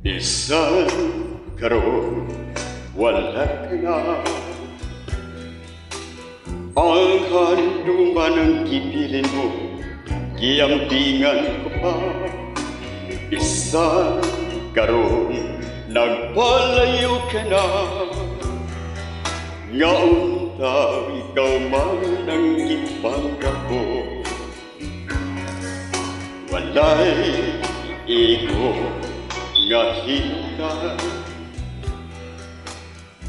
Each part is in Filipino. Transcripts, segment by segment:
Isang karoon, wala na Ang handuman ang kipilin mo Giyampingan ko pa. Isang karoon, nagpalayo ka na. Nga unta, ikaw man ang ipangka ko. Walay iko nga hinta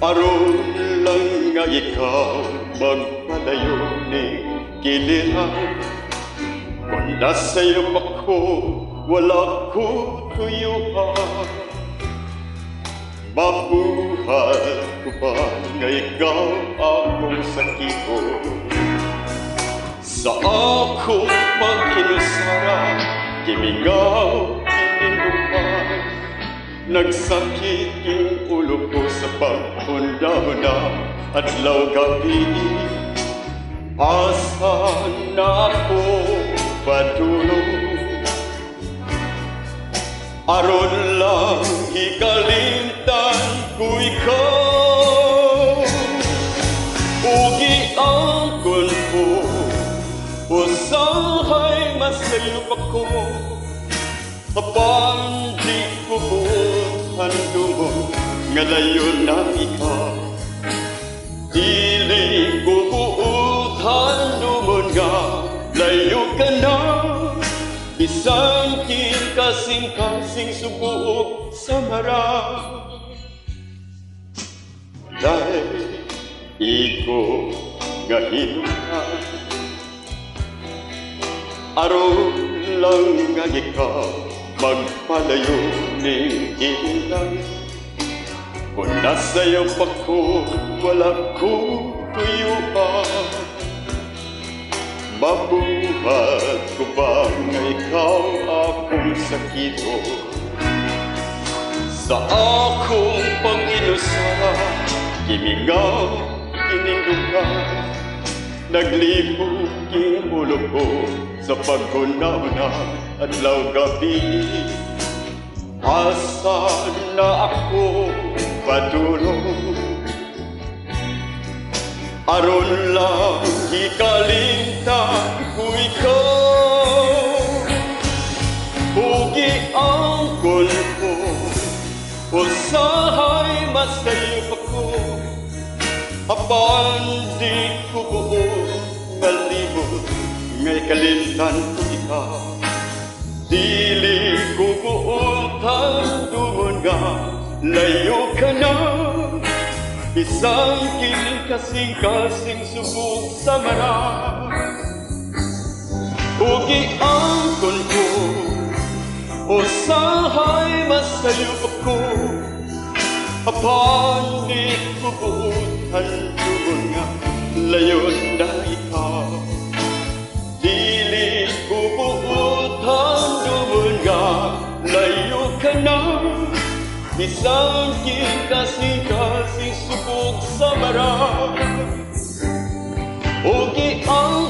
Aron lang nga ikaw magpalayo ni kilihan Kung nasa'yo ako, wala ko tuyuhan Mabuhay ko ba nga ikaw akong sakito Sa akong pag-inusara, kimingaw, Nagsakit yung ulo ko sa pagpunda-hunda at gabi. Asa na ako? Patulog Aron lang ikalimtan ko ikaw. Ugi ang kunpo Usahay Kapag di ko buutan dumo Nga layo na ikaw Dili ko buutan dumo nga Layo ka na. Bisan kin kasing-kasing subuok sa marang. Dahil iko nga hinuman Aron lang nga ikaw magpalayo ilang Kung nasa'yo pa ko, wala ko tuyuan. Mabuhat ko ba nga ikaw akong sakito? Sa akong pag-inusara, kimingaw, kinindugan Naglibog king ulo ko sa pagkunauna at law gabi Asa na ako patulog Aron lang ikalimtan ko ikaw. Hugi ang kulpo. Usahay masayop ako Apan di ko buo malibot Ngay kalimtan ko ikaw buutan dumon nga Layo ka na. Isang kiling kasing-kasing subok sa marang Ugi ang kunko Usahay masayop ako. Apan di ko buutan dumon nga Layo na Isang kasing-kasing subok sa marang Ugi ang